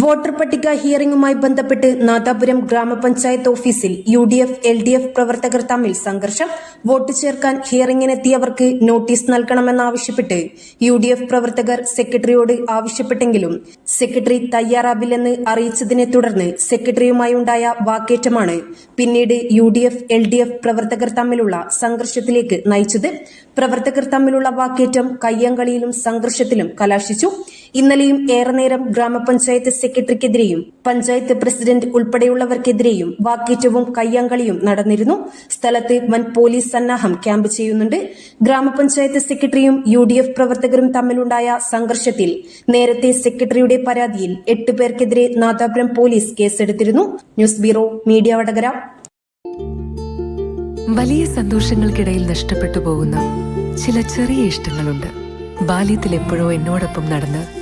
Voter പട്ടിക ഹിയറിംഗുമായി ബന്ധപ്പെട്ട് നാദാപുരം ഗ്രാമപഞ്ചായത്ത് ഓഫീസിൽ U D F L D F പ്രവർത്തകർ തമ്മിൽ സംഘർഷം. വോട്ട് ചേർക്കാൻ ഹിയറിംഗിനെത്തിയവർക്ക് നോട്ടീസ് നൽകണമെന്നാവശ്യപ്പെട്ട് യു ഡി എഫ് പ്രവർത്തകർ സെക്രട്ടറിയോട് ആവശ്യപ്പെട്ടെങ്കിലും സെക്രട്ടറി തയ്യാറാവില്ലെന്ന് അറിയിച്ചതിനെ തുടർന്ന് സെക്രട്ടറിയുമായുണ്ടായ വാക്കേറ്റമാണ് പിന്നീട് U D F L D F പ്രവർത്തകർ തമ്മിലുള്ള സംഘർഷത്തിലേക്ക് നയിച്ചത്. പ്രവർത്തകർ തമ്മിലുള്ള വാക്കേറ്റം കയ്യങ്കളിയിലും സംഘർഷത്തിലും കലാശിച്ചു. ഇന്നലെയും ഏറെ നേരം ഗ്രാമപഞ്ചായത്ത് സെക്രട്ടറിക്കെതിരെയും പഞ്ചായത്ത് പ്രസിഡന്റ് ഉൾപ്പെടെയുള്ളവർക്കെതിരെയും വാക്കേറ്റവും കയ്യാങ്കളിയും നടന്നിരുന്നു. സ്ഥലത്ത് വൻ പോലീസ് സന്നാഹം ക്യാമ്പ് ചെയ്യുന്നുണ്ട്. ഗ്രാമപഞ്ചായത്ത് സെക്രട്ടറിയും യു ഡി എഫ് പ്രവർത്തകരും തമ്മിലുണ്ടായ സംഘർഷത്തിൽ നേരത്തെ സെക്രട്ടറിയുടെ പരാതിയിൽ എട്ട് പേർക്കെതിരെ നാദാപുരം പോലീസ് കേസെടുത്തിരുന്നു. News bureau media Vadakara. വലിയ സന്തോഷങ്ങൾക്കിടയിൽ നഷ്ടപ്പെട്ടു പോകുന്ന ചില ചെറിയ ഇഷ്ടങ്ങളുണ്ട്. ബാല്യത്തിൽ എപ്പോഴോ എന്നോടൊപ്പം നടന്ന്